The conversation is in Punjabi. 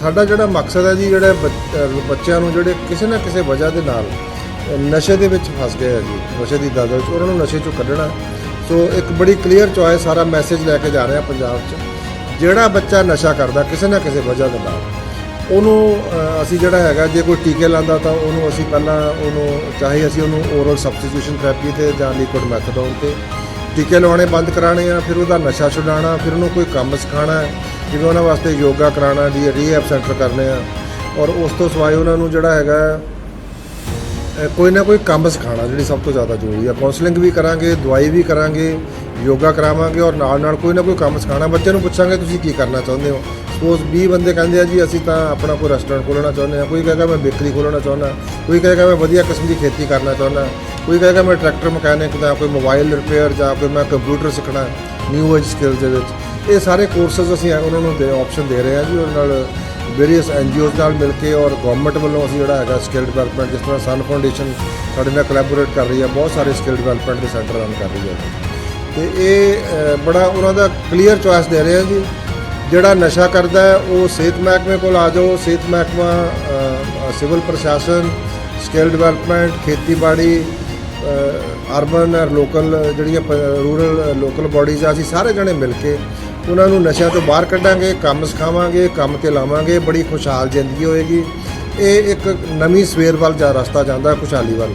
ਸਾਡਾ ਜਿਹੜਾ ਮਕਸਦ ਹੈ ਜੀ, ਜਿਹੜੇ ਬੱਚਿਆਂ ਨੂੰ ਜਿਹੜੇ ਕਿਸੇ ਨਾ ਕਿਸੇ ਵਜ੍ਹਾ ਦੇ ਨਾਲ ਨਸ਼ੇ ਦੇ ਵਿੱਚ ਫਸ ਗਏ ਆ ਜੀ, ਨਸ਼ੇ ਦੀ ਦਲਦਲ 'ਚ, ਉਹਨਾਂ ਨੂੰ ਨਸ਼ੇ 'ਚੋਂ ਕੱਢਣਾ। ਸੋ ਇੱਕ ਬੜੀ ਕਲੀਅਰ ਚੋਇਸ ਸਾਰਾ ਮੈਸੇਜ ਲੈ ਕੇ ਜਾ ਰਹੇ ਆ ਪੰਜਾਬ 'ਚ। ਜਿਹੜਾ ਬੱਚਾ ਨਸ਼ਾ ਕਰਦਾ, ਕਿਸੇ ਨਾ ਕਿਸੇ ਵਜ੍ਹਾ ਦੇ ਨਾਲ, ਉਹਨੂੰ ਅਸੀਂ ਜਿਹੜਾ ਹੈਗਾ, ਜੇ ਕੋਈ ਟੀਕੇ ਲਾਂਦਾ ਤਾਂ ਉਹਨੂੰ ਅਸੀਂ ਪਹਿਲਾਂ ਉਹਨੂੰ, ਚਾਹੇ ਅਸੀਂ ਉਹਨੂੰ ਓਰਲ ਸਬਸਟੀਟਿਊਸ਼ਨ ਥੈਰੇਪੀ ਤੇ ਜਾਂ ਲਿਕੁਇਡ ਮੈਥਡੋਨ ਤੇ ਟੀਕੇ ਲਾਉਣੇ ਬੰਦ ਕਰਾਣੇ ਆ, ਫਿਰ ਉਹਦਾ ਨਸ਼ਾ ਛੁਡਾਉਣਾ, ਫਿਰ ਉਹਨੂੰ ਕੋਈ ਕੰਮ ਸਿਖਾਉਣਾ ਜਿਵੇਂ ਉਹਨਾਂ ਵਾਸਤੇ ਯੋਗਾ ਕਰਾਉਣਾ ਦੀ ਰੀਹੈਬ ਸੈਂਟਰ ਕਰਨੇ ਆ। ਔਰ ਉਸ ਤੋਂ ਸਿਵਾਏ ਉਹਨਾਂ ਨੂੰ ਜਿਹੜਾ ਹੈਗਾ ਕੋਈ ਨਾ ਕੋਈ ਕੰਮ ਸਿਖਾਉਣਾ ਜਿਹੜੀ ਸਭ ਤੋਂ ਜ਼ਿਆਦਾ ਜ਼ਰੂਰੀ ਆ। ਕਾਉਂਸਲਿੰਗ ਵੀ ਕਰਾਂਗੇ, ਦਵਾਈ ਵੀ ਕਰਾਂਗੇ, ਯੋਗਾ ਕਰਾਵਾਂਗੇ ਔਰ ਨਾਲ ਨਾਲ ਕੋਈ ਨਾ ਕੋਈ ਕੰਮ ਸਿਖਾਉਣਾ। ਬੱਚੇ ਨੂੰ ਪੁੱਛਾਂਗੇ, ਤੁਸੀਂ ਕੀ ਕਰਨਾ ਚਾਹੁੰਦੇ ਹੋ? ਸਪੋਜ਼ 20 ਬੰਦੇ ਕਹਿੰਦੇ ਆ, ਜੀ, ਅਸੀਂ ਤਾਂ ਆਪਣਾ ਕੋਈ ਰੈਸਟੋਰੈਂਟ ਖੋਲ੍ਹਣਾ ਚਾਹੁੰਦੇ ਆ ਕੋਈ ਕਹੇਗਾ, ਮੈਂ ਬੇਕਰੀ ਖੋਲ੍ਹਣਾ ਚਾਹੁੰਦਾ। ਕੋਈ ਕਹੇਗਾ, ਮੈਂ ਵਧੀਆ ਕਿਸਮ ਦੀ ਖੇਤੀ ਕਰਨਾ ਚਾਹੁੰਦਾ। ਕੋਈ ਕਹੇਗਾ, ਮੈਂ ਟਰੈਕਟਰ ਮਕੈਨਿਕ ਜਾਂ ਕੋਈ ਮੋਬਾਈਲ ਰਿਪੇਅਰ ਜਾਂ ਕੋਈ ਮੈਂ ਕੰਪਿਊਟਰ ਸਿੱਖਣਾ ਨਿਊ ਏਜ ਸਕਿੱਲ ਦੇ ਵਿੱਚ। ਇਹ ਸਾਰੇ ਕੋਰਸਸ ਅਸੀਂ ਉਹਨਾਂ ਨੂੰ ਦੇ ਆਪਸ਼ਨ ਦੇ ਰਹੇ ਹਾਂ ਜੀ, ਉਹਨਾਂ ਨਾਲ ਵੇਰੀਅਸ ਐਨਜੀਓਜ਼ ਨਾਲ ਮਿਲ ਕੇ ਔਰ ਗਵਰਨਮੈਂਟ ਵੱਲੋਂ ਅਸੀਂ ਜਿਹੜਾ ਹੈਗਾ ਸਕਿੱਲ ਡਿਵੈਲਪਮੈਂਟ ਜਿਸ ਤਰ੍ਹਾਂ ਸਨ ਫਾਊਂਡੇਸ਼ਨ ਸਾਡੇ ਨਾਲ ਕੋਲੈਬੋਰੇਟ ਕਰ ਰਹੀ ਹੈ ਬਹੁਤ ਸਾਰੇ ਸਕਿੱਲ ਡਿਵੈਲਪਮੈਂਟ ਦੇ ਸੈਂਟਰ ਰਨ ਕਰ ਰਹੀ ਹੈ ਤੇ ਇਹ ਬੜਾ ਉਹਨਾਂ ਦਾ ਕਲੀਅਰ ਚੋਇਸ ਦੇ ਰਹੇ ਹਾਂ ਜੀ। ਜਿਹੜਾ ਨਸ਼ਾ ਕਰਦਾ ਹੈ, ਉਹ ਸਿਹਤ ਮਹਿਕਮੇ ਕੋਲ ਆ ਜਾਓ। ਸਿਹਤ ਮਹਿਕਮਾ ਸਿਵਲ ਪ੍ਰਸ਼ਾਸਨ ਸਕਿੱਲ ਡਿਵੈਲਪਮੈਂਟ ਖੇਤੀਬਾੜੀ ਅਰਬਨ ਔਰ ਲੋਕਲ ਜਿਹੜੀਆਂ ਰੂਰਲ ਲੋਕਲ ਬਾਡੀਜ਼ ਆ, ਅਸੀਂ ਸਾਰੇ ਜਣੇ ਮਿਲ ਕੇ ਉਹਨਾਂ ਨੂੰ ਨਸ਼ਿਆਂ ਤੋਂ ਬਾਹਰ ਕੱਢਾਂਗੇ, ਕੰਮ ਸਿਖਾਵਾਂਗੇ, ਕੰਮ ਤੇ ਲਾਵਾਂਗੇ, ਬੜੀ ਖੁਸ਼ਹਾਲ ਜ਼ਿੰਦਗੀ ਹੋਏਗੀ। ਇਹ ਇੱਕ ਨਵੀਂ ਸਵੇਰ ਵੱਲ ਜਾ ਰਸਤਾ ਜਾਂਦਾ ਖੁਸ਼ਹਾਲੀ ਵੱਲ।